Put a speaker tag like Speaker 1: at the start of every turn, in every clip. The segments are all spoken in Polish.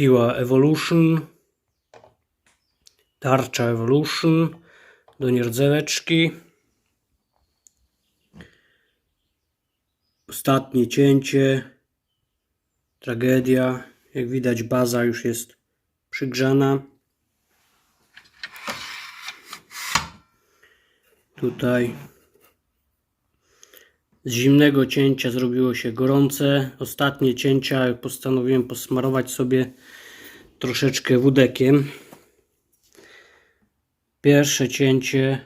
Speaker 1: piła Evolution, tarcza Evolution do nierdzeweczki. Ostatnie cięcie, tragedia. Jak widać baza już jest przygrzana. Tutaj z zimnego cięcia zrobiło się gorące. Ostatnie cięcia postanowiłem posmarować sobie troszeczkę wódekiem. Pierwsze cięcie,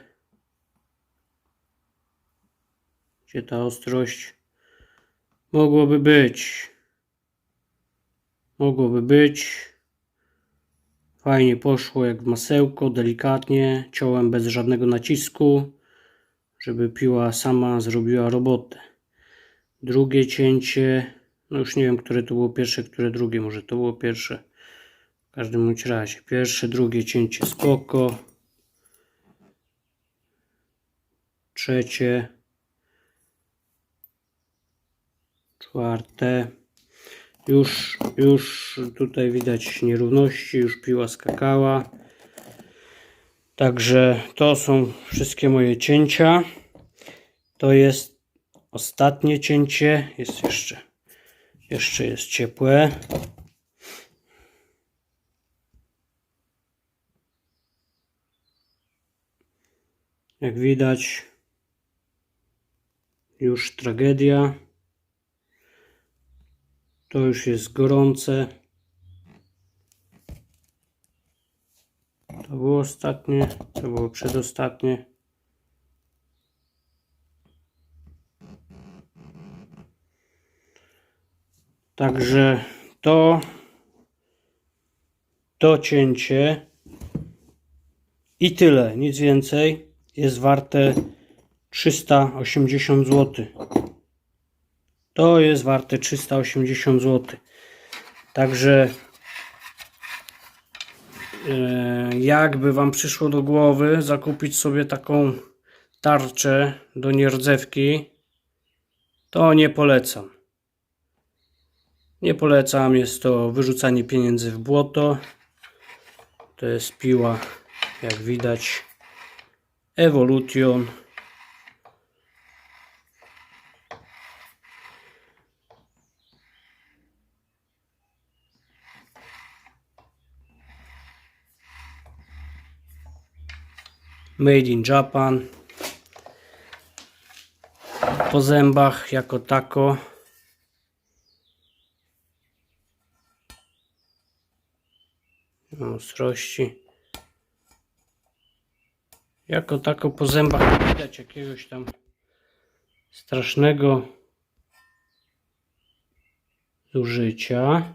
Speaker 1: gdzie ta ostrość mogłoby być. Mogłoby być. Fajnie poszło jak w masełko, delikatnie, ciąłem bez żadnego nacisku, żeby piła sama zrobiła robotę. Drugie cięcie, no już nie wiem, które to było pierwsze, które drugie, może to było pierwsze. W każdym razie, pierwsze, drugie cięcie spoko. Trzecie. Czwarte. Już, już tutaj widać nierówności, już piła skakała. Także to są wszystkie moje cięcia. To jest ostatnie cięcie. Jest jeszcze, jeszcze jest ciepłe. Jak widać, już tragedia. To już jest gorące. To było ostatnie, to było przedostatnie. Także to to cięcie i tyle, nic więcej jest warte 380 zł. To jest warte 380 zł. Także jakby Wam przyszło do głowy zakupić sobie taką tarczę do nierdzewki, to nie polecam. Nie polecam, jest to wyrzucanie pieniędzy w błoto. To jest piła, jak widać, Evolution. Made in Japan. Po zębach jako tako. Ostrości. Jako tako po zębach nie widać jakiegoś tam strasznego zużycia.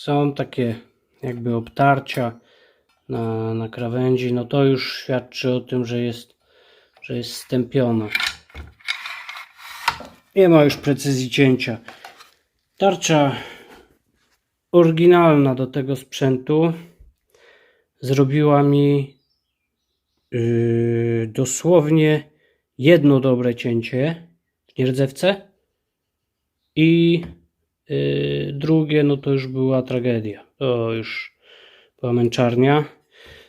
Speaker 1: Są takie jakby obtarcia na, na krawędzi, no to już świadczy o tym, że jest, że jest stępiona. Nie ma już precyzji cięcia. Tarcza oryginalna do tego sprzętu zrobiła mi yy, dosłownie jedno dobre cięcie w nierdzewce i drugie no to już była tragedia. To już była męczarnia.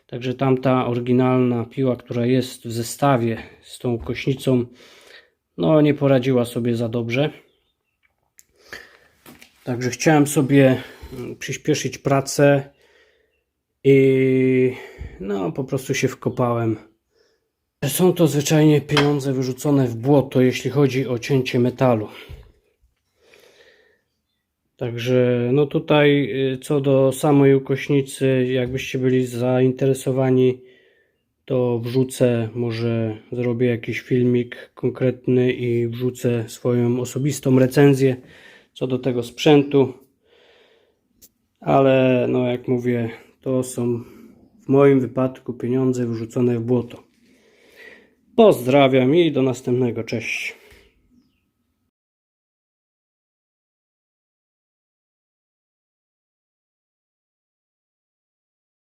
Speaker 1: Także tamta oryginalna piła, która jest w zestawie z tą kośnicą, no nie poradziła sobie za dobrze. Także chciałem sobie mm, przyspieszyć pracę i no po prostu się wkopałem. Są to zwyczajnie pieniądze wyrzucone w błoto, jeśli chodzi o cięcie metalu. Także no tutaj y, co do samej ukośnicy, jakbyście byli zainteresowani, to wrzucę, może zrobię jakiś filmik konkretny i wrzucę swoją osobistą recenzję co do tego sprzętu. Ale no jak mówię, to są w moim wypadku pieniądze wrzucone w błoto. Pozdrawiam i do następnego. Cześć.